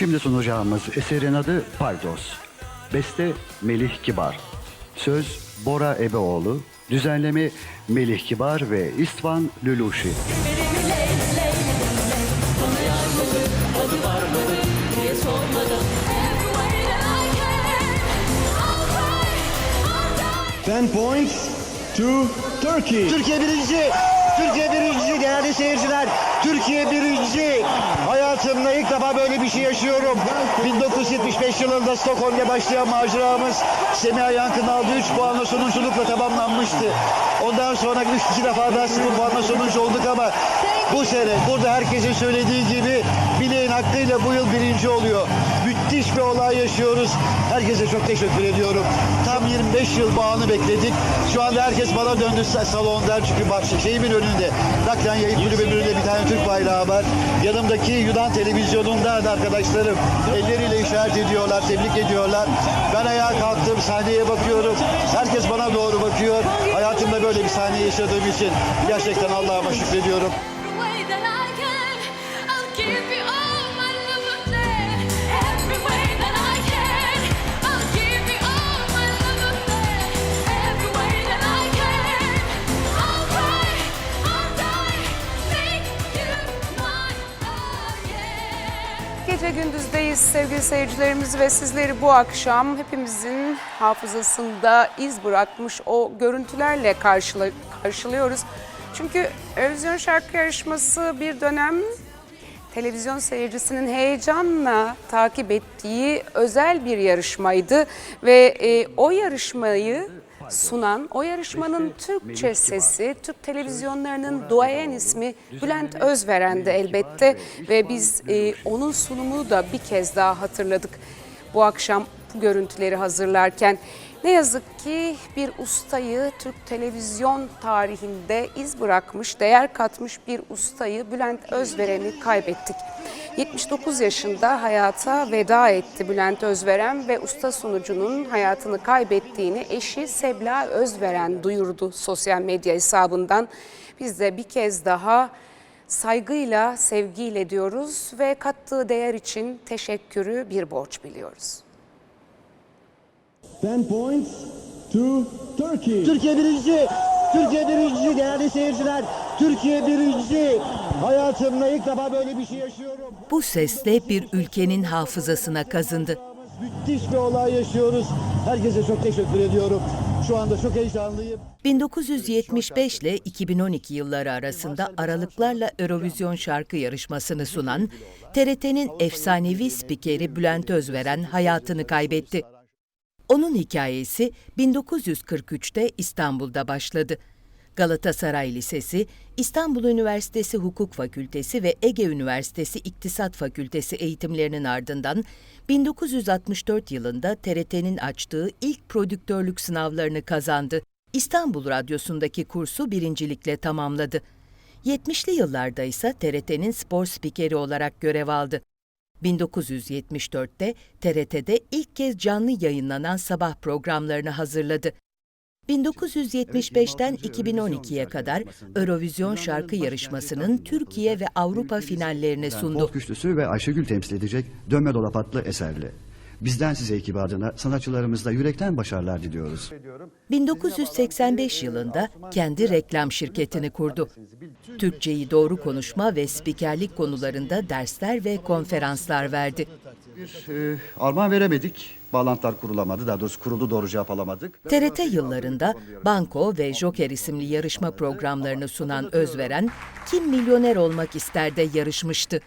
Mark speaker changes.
Speaker 1: Şimdi sunacağımız eserin adı Paydos. Beste Melih Kibar. Söz Bora Ebeoğlu. Düzenleme Melih Kibar ve İstvan Lüluşi.
Speaker 2: Ten points to Turkey.
Speaker 3: Türkiye birinci. Türkiye birinci değerli seyirciler. Türkiye birinci. Hayatımda ilk defa böyle bir şey yaşıyorum. 1975 yılında Stockholm'da başlayan maceramız Semih Yankı'nın aldığı 3 puanla sonunculukla tamamlanmıştı. Ondan sonra 3 defa daha 0 puanla sonuncu olduk ama bu sene burada herkesin söylediği gibi bileğin hakkıyla bu yıl birinci oluyor. Müthiş bir olay yaşıyoruz. Herkese çok teşekkür ediyorum. Tam 25 yıl bu anı bekledik. Şu anda herkes bana döndü sa- salondan çünkü bak şeyimin önünde. Raklan Yayın Kulübü'nün önünde bir tane Türk bayrağı var. Yanımdaki Yunan televizyonundan arkadaşlarım elleriyle işaret ediyorlar, tebrik ediyorlar. Ben ayağa kalktım, sahneye bakıyorum. Herkes bana doğru bakıyor. Hayatımda böyle bir sahne yaşadığım için gerçekten Allah'ıma şükrediyorum.
Speaker 4: Gece gündüzdeyiz sevgili seyircilerimiz ve sizleri bu akşam hepimizin hafızasında iz bırakmış o görüntülerle karşıla- karşılıyoruz. Çünkü Eurovision şarkı yarışması bir dönem televizyon seyircisinin heyecanla takip ettiği özel bir yarışmaydı ve e, o yarışmayı sunan, o yarışmanın Türkçe sesi, Türk televizyonlarının duayen ismi Bülent Özveren'di elbette ve biz e, onun sunumunu da bir kez daha hatırladık. Bu akşam bu görüntüleri hazırlarken. Ne yazık ki bir ustayı Türk televizyon tarihinde iz bırakmış, değer katmış bir ustayı Bülent Özveren'i kaybettik. 79 yaşında hayata veda etti Bülent Özveren ve usta sunucunun hayatını kaybettiğini eşi Sebla Özveren duyurdu sosyal medya hesabından. Biz de bir kez daha saygıyla, sevgiyle diyoruz ve kattığı değer için teşekkürü bir borç biliyoruz.
Speaker 2: Ten points to Turkey.
Speaker 3: Türkiye birinci. Türkiye birinci değerli seyirciler. Türkiye birinci. Hayatımda ilk defa böyle bir şey yaşıyorum.
Speaker 5: Bu sesle bir ülkenin hafızasına kazındı.
Speaker 3: Müthiş bir olay yaşıyoruz. Herkese çok teşekkür ediyorum. Şu anda çok heyecanlıyım.
Speaker 5: 1975 ile 2012 yılları arasında aralıklarla Eurovision şarkı yarışmasını sunan TRT'nin efsanevi spikeri Bülent Özveren hayatını kaybetti. Onun hikayesi 1943'te İstanbul'da başladı. Galatasaray Lisesi, İstanbul Üniversitesi Hukuk Fakültesi ve Ege Üniversitesi İktisat Fakültesi eğitimlerinin ardından 1964 yılında TRT'nin açtığı ilk prodüktörlük sınavlarını kazandı. İstanbul Radyosu'ndaki kursu birincilikle tamamladı. 70'li yıllarda ise TRT'nin spor spikeri olarak görev aldı. 1974'te TRT'de ilk kez canlı yayınlanan sabah programlarını hazırladı. 1975'ten 2012'ye kadar Eurovision şarkı yarışmasının Türkiye ve Avrupa finallerini sundu.
Speaker 1: Folk güçlüsü ve Ayşegül temsil edecek Dönme Dolap adlı eserle. Bizden size ekibi adına sanatçılarımızla yürekten başarılar diliyoruz.
Speaker 5: 1985 yılında kendi reklam şirketini kurdu. Türkçeyi doğru konuşma ve spikerlik konularında dersler ve konferanslar verdi.
Speaker 1: Bir e, armağan veremedik. Bağlantılar kurulamadı. Daha doğrusu kuruldu doğru cevap alamadık.
Speaker 5: TRT yıllarında Banko ve Joker isimli yarışma programlarını sunan Özveren, Kim Milyoner Olmak ister'de yarışmıştı.